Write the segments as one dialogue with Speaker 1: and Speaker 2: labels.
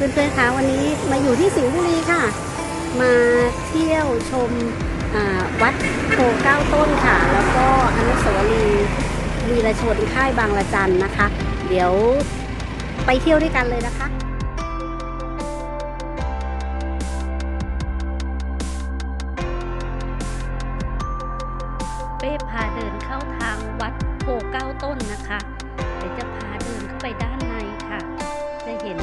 Speaker 1: เพื่อนๆคะวันนี้มาอยู่ที่สิงห์บุรีค่ะ มาเที่ยวชมวัดโพเก้าต้นค่ะ แล้วก็อนุสาวรีย์วีรชนค่ายบางละจันนะคะ เดี๋ยวไปเที่ยวด้วยกันเลยนะคะเป้พาเดินเข้าทางวัดโพเก้าต้นนะคะ เดี๋ยวจะพาเดินเข้าไปด้านในค่ะ จะเห็น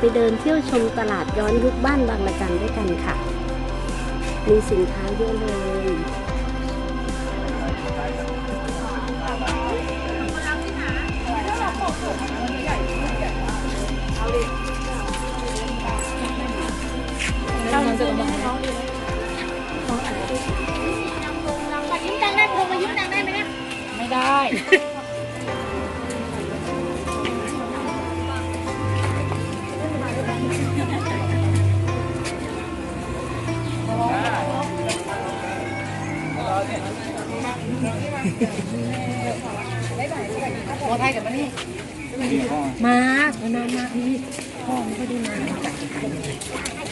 Speaker 1: ไปเดินเที่ยวชมตลาดย้อนยุคบ้านบางระจันด้วยกันค่ะ มีสินค้าเยอะเลย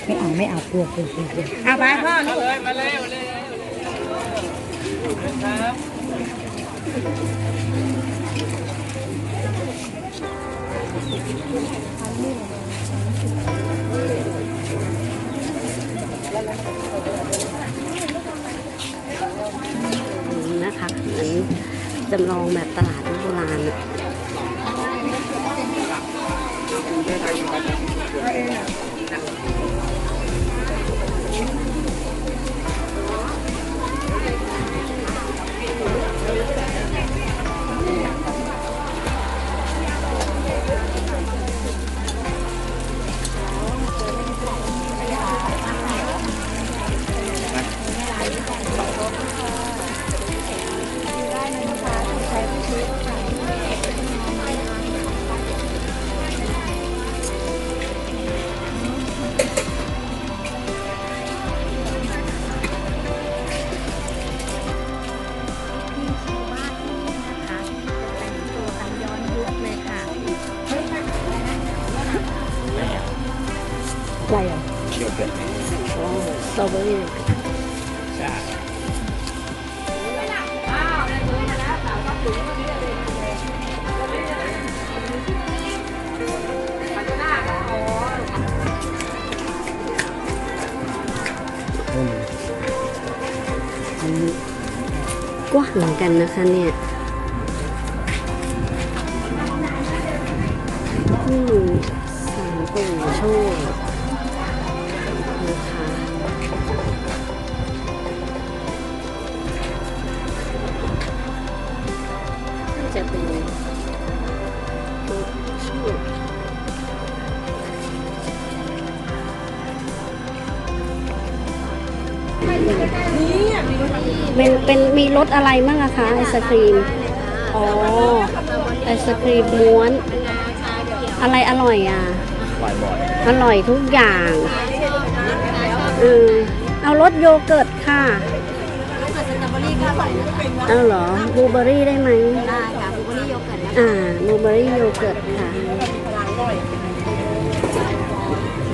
Speaker 2: ไม่เอา
Speaker 3: ไม่เอากลัวกลัวกลัวกเอาไปพ่อลูก
Speaker 1: นี่นะคะเหมือนจำลองแบบตลาดโบราณอะ ตรอเบอรี่กว้างเหมือนกันนะคะเนี่ยนี่สารปู่โชคนะคะน่า จะเป็นปู่โชคเป็นเป็นมีรสอะไรบ้างอะคะไอศครีม อ๋อ ไอศครีมม้วน อะไรอร่อยอะ อร่อยทุกอย่าง เออเอารสโยเกิร์ตค่ะโยเกิร์ต
Speaker 2: สตรอเบอรี่ก็อร่อยนะ
Speaker 1: เาหรอบูเบอรี่ได้ไหม
Speaker 2: ได้ค่ะบูเบอรี่โยเกิร์ตนะ
Speaker 1: อ่าบูเบอรี่โยเกิร์ตค่ะ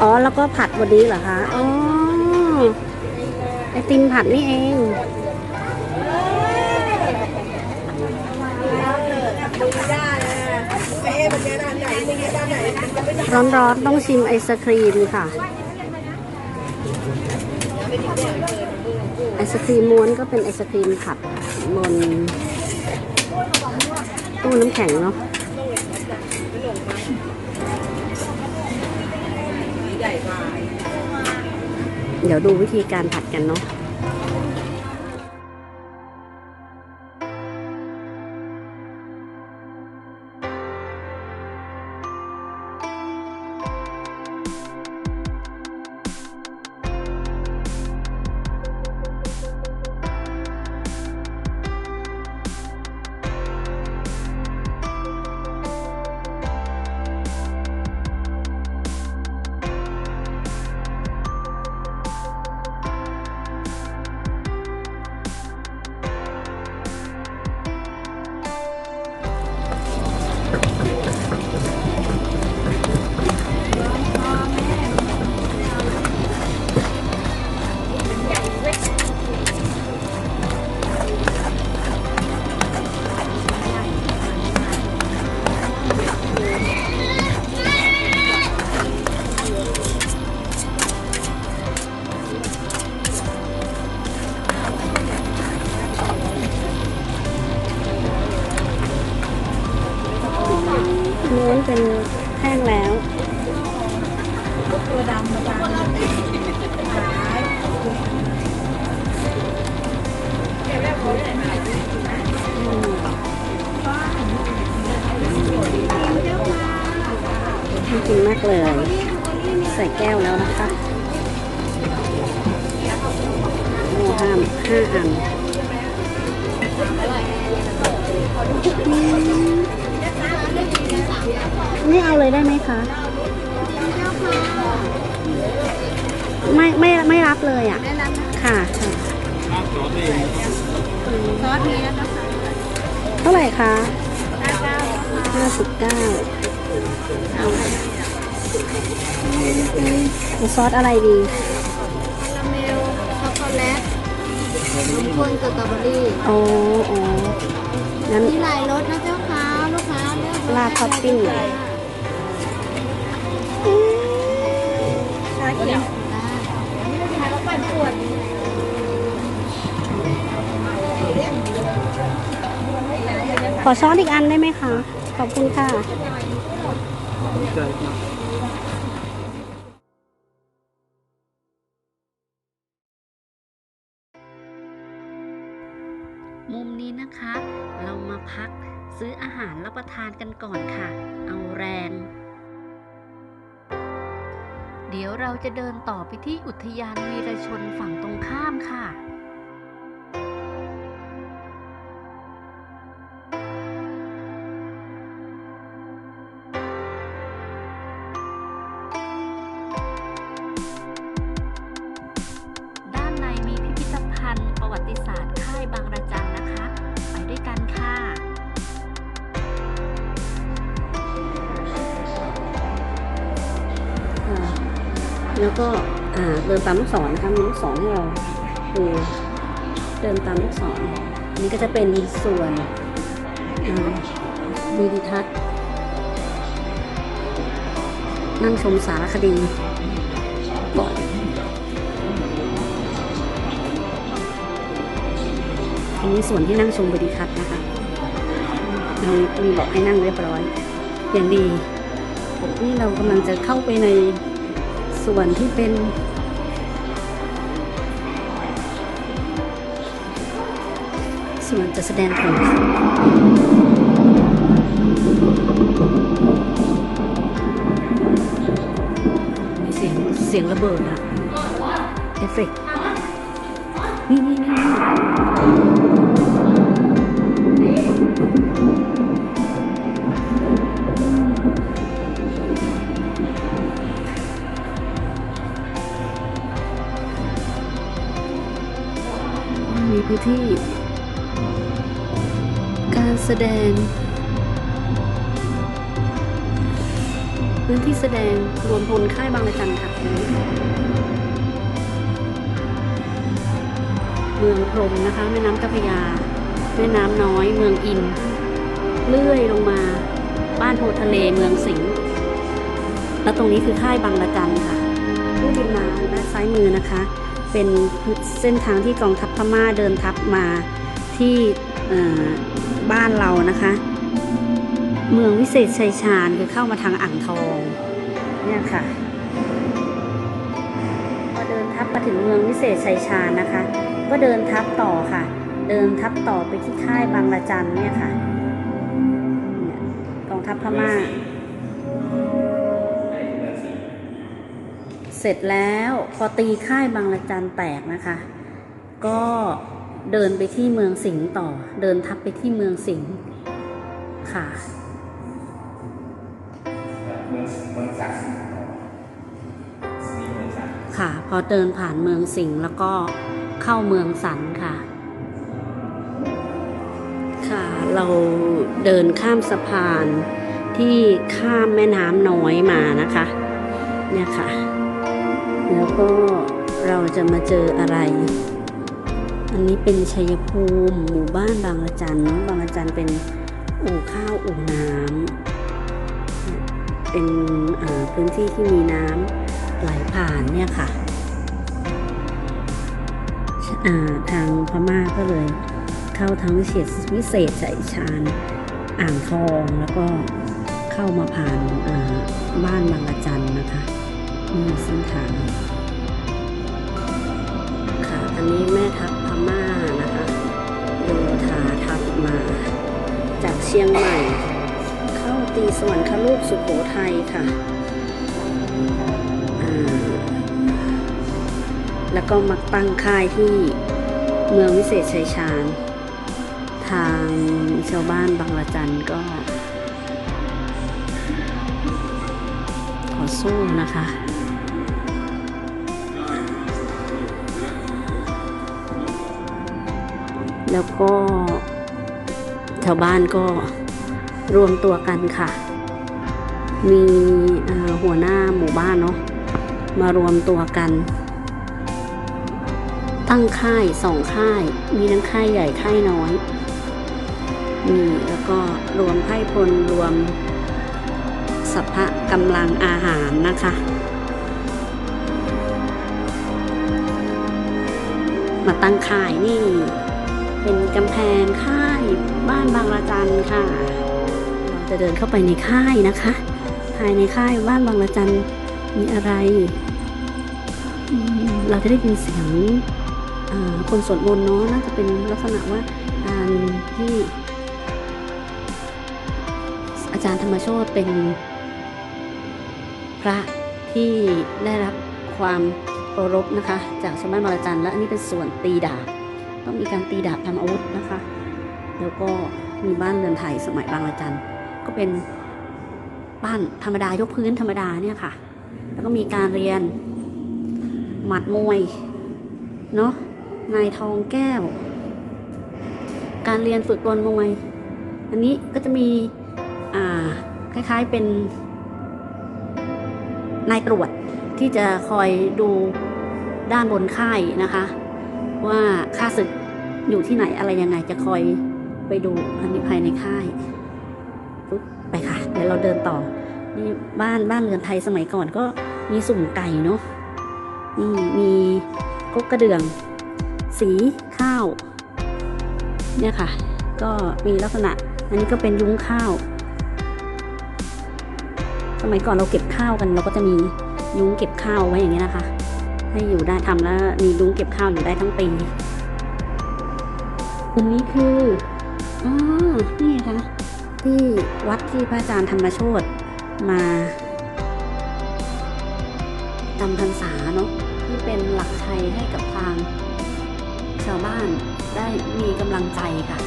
Speaker 1: อ๋อแล้วก็ผัดวันนี้เหรอคะอ๋อไอติมผัดนี่เองร้อนๆต้องชิมไอศครีมค่ะ ไอศครีมม้วนก็เป็นไอศครีมผัดบนตู้น้ำแข็งเนาะเดี๋ยวดูวิธีการผัดกันเนาะ กินมากเลย ใส่แก้วแล้วนะคะโอ้ห้ามห้าอันอืมนี่เอาเลยได้ไหมคะ ไม่ไม่ไม่รับเลยอะ
Speaker 2: แนะนำนะ
Speaker 1: ค่ะค่ะ
Speaker 2: ซอสนี้นะคะ
Speaker 1: เท่าไหร่คะ
Speaker 2: ห้าเก้า
Speaker 1: ห้าสิบเก้าเอา เอาซอสอะไรดี
Speaker 2: คาราเมลช็อกโกแลตนมข้นสตรอเบอรี่
Speaker 1: โอ้โอ้งั้น
Speaker 2: มีหลายรสนะเจ้าค่ะลูกค้าเลือก
Speaker 1: ราดท็อปปิ้ง
Speaker 2: ชาเขียวได้ชาแล้วปั่นขวด
Speaker 1: ขอช้อนอีกอันได้ไหมคะ ขอบคุณค่ะมุ นะคะ เรามาพักซื้ออาหารรับประทานกันก่อนค่ะ เอาแรง เดี๋ยวเราจะเดินต่อไปที่อุทยานวีรชนฝั่งตรงข้ามค่ะด้านในมีพิพิธภัณฑ์ประวัติศาสตร์ค่ายบาง แล้วก็เดินตามลูกศรนะคะมีลูกศรให้เราดูเดินตามลูกศรอันนี้ก็จะเป็นส่วนวีดิทัศน์นั่งชมสารคดีก่อนอันนี้ส่วนที่นั่งชมวีดิทัศน์นะคะมีมีบอกให้นั่งเรียบร้อย อย่างดีนี่เรากำลังจะเข้าไปใน ส่วนที่เป็นส่วนจะแสดงผลมีเสียงเสียงระเบิดอะเอฟเฟกต์นี่นี่นี่ ที่ การแสดง พื้นที่แสดงรวมพลค่ายบางระจันค่ะ เมืองพรมนะคะ แม่น้ำเจ้าพยา แม่น้ำน้อย เมืองอิน เลื่อยลงมา บ้านโพทะเล เมืองสิงห์แล้วตรงนี้คือค่ายบางระจันค่ะผู้บินน้ำด้านซ้ายมือนะคะ เป็นเส้นทางที่กองทัพพม่าเดินทัพมาที่บ้านเรานะคะ เมืองวิเศษชัยชาญคือเข้ามาทางอ่างทองเนี่ยค่ะพอเดินทัพมาถึงเมืองวิเศษชัยชาญนะคะ ก็เดินทัพต่อค่ะ เดินทัพต่อไปที่ค่ายบางระจันเนี่ยค่ะกองทัพพม่า เสร็จแล้วพอตีค่ายบางระจันแตกนะคะ ก็เดินไปที่เมืองสิงห์ต่อ เดินทัพไปที่เมืองสิงห์ค่ะ
Speaker 4: เมืองเมืองสักดิ์นี่เมืองสักดิ์
Speaker 1: ค่ะ พอเดินผ่านเมืองสิงห์แล้วก็เข้าเมืองสันค่ะ ค่ะ เราเดินข้ามสะพานที่ข้ามแม่น้ำน้อยมานะคะ เนี่ยค่ะ แล้วก็เราจะมาเจออะไร อันนี้เป็นชัยภูมิหมู่บ้านบางระจันเนาะบางระจันเป็นอู่ข้าวอู่น้ำเป็นพื้นที่ที่มีน้ำไหลผ่านเนี่ยค่ะาทางพม่าก็เลยเข้าทางวิเศษวิเศษชัยชาญอ่างทองแล้วก็เข้ามาผ่านบ้านบางระจันนะคะ นี่เส้นทางค่ะอันนี้แม่ทัพพม่านะคะโยธาทัพมา จากเชียงใหม่ เข้าตีสวรรคลูกสุโขทัยค่ะแล้วก็มาตั้งค่ายที่เมืองวิเศษชัยชาญ ทางชาวบ้านบางละจันก็ ขอสู้นะคะ แล้วก็ ชาวบ้านก็รวมตัวกันค่ะ มีหัวหน้าหมู่บ้านเนาะมารวมตัวกัน ตั้งค่ายสองค่าย มีทั้งค่ายใหญ่ค่ายน้อยนี่แล้วก็รวมไพร่พลรวมสัพพะกำลังอาหารนะคะ มาตั้งค่ายนี่ เป็นกำแพงค่ายบ้านบางระจันค่ะ เราจะเดินเข้าไปในค่ายนะคะ ภายในค่ายบ้านบางระจันมีอะไร เราจะได้ยินเสียงคนสวดมนต์เนาะน่าจะเป็นลักษณะว่าการที่อาจารย์ธรรมโชตเป็นพระที่ได้รับความเคารพนะคะ จากชาวบ้านบางระจันและอันนี้เป็นส่วนตีดาบ ต้องมีการตีดาบทำอาวุธนะคะ แล้วก็มีบ้านเรือนไทยสมัยบางระจันก็เป็นบ้านธรรมดายกพื้นธรรมดาเนี่ยค่ะ แล้วก็มีการเรียนหมัดมวยเนาะนายทองแก้ว การเรียนฝึกบอลมวย อันนี้ก็จะมีอ่าคล้ายๆเป็นนายตรวจที่จะคอยดูด้านบนค่ายนะคะ ว่าค่าศึกอยู่ที่ไหนอะไรยังไงจะคอยไปดูอันนี้ภายในค่ายปุ๊บไปค่ะเดี๋ยวเราเดินต่อนี่บ้านบ้านเรือนไทยสมัยก่อนก็มีสุ่มไก่เนาะนี่มีกกกระเดื่อง สีข้าว เนี่ยค่ะ ก็มีลักษณะ อันนี้ก็เป็นยุ้งข้าว สมัยก่อนเราเก็บข้าวกัน เราก็จะมียุ้งเก็บข้าวไว้อย่างเงี้นะคะ ให้อยู่ได้ทำแล้วมียุ้งเก็บข้าวอยู่ได้ทั้งปีอันนี้คืออ๋อนี่คะที่วัดที่พระอาจารย์ธรรมโชตมาจำพรรษาเนาะที่เป็นหลักชัยให้กับทาง ชาวบ้านได้มีกำลังใจค่ะ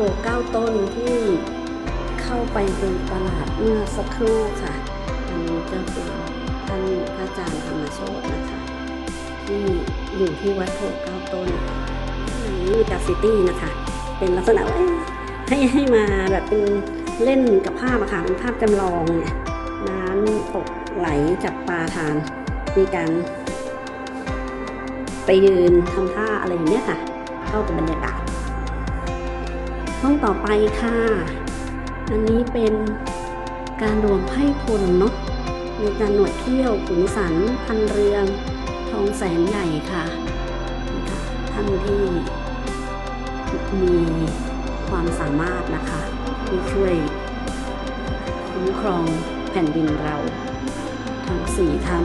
Speaker 1: วัดโพเก้าต้นที่เข้าไปตรงตลาดเมื่อสักครู่ค่ะ อันนี้จะเป็นท่านพระอาจารย์ธรรมโชตนะคะ ที่อยู่ที่วัดโพเก้าต้นนี่จากซิตี้นะคะ เป็นลักษณะว่าให้ให้มาแบบเป็นเล่นกับภาพอะค่ะเป็นภาพจำลองเนี่ยน้ำตกไหลจับปลาทาน มีการไปยืนทำท่าอะไรอย่างเนี้ยค่ะ เข้ากับบรรยากาศ ห้องต่อไปค่ะ อันนี้เป็นการรวมไพ่พลเนาะในการหนวดเขี้ยวขุนสัน พันเรืองทองแสนใหญ่ค่ะนี่ค่ะท่านที่มีความสามารถนะคะที่ช่วยคุ้มครองแผ่นดินเรา ทั้งสี่ท่าน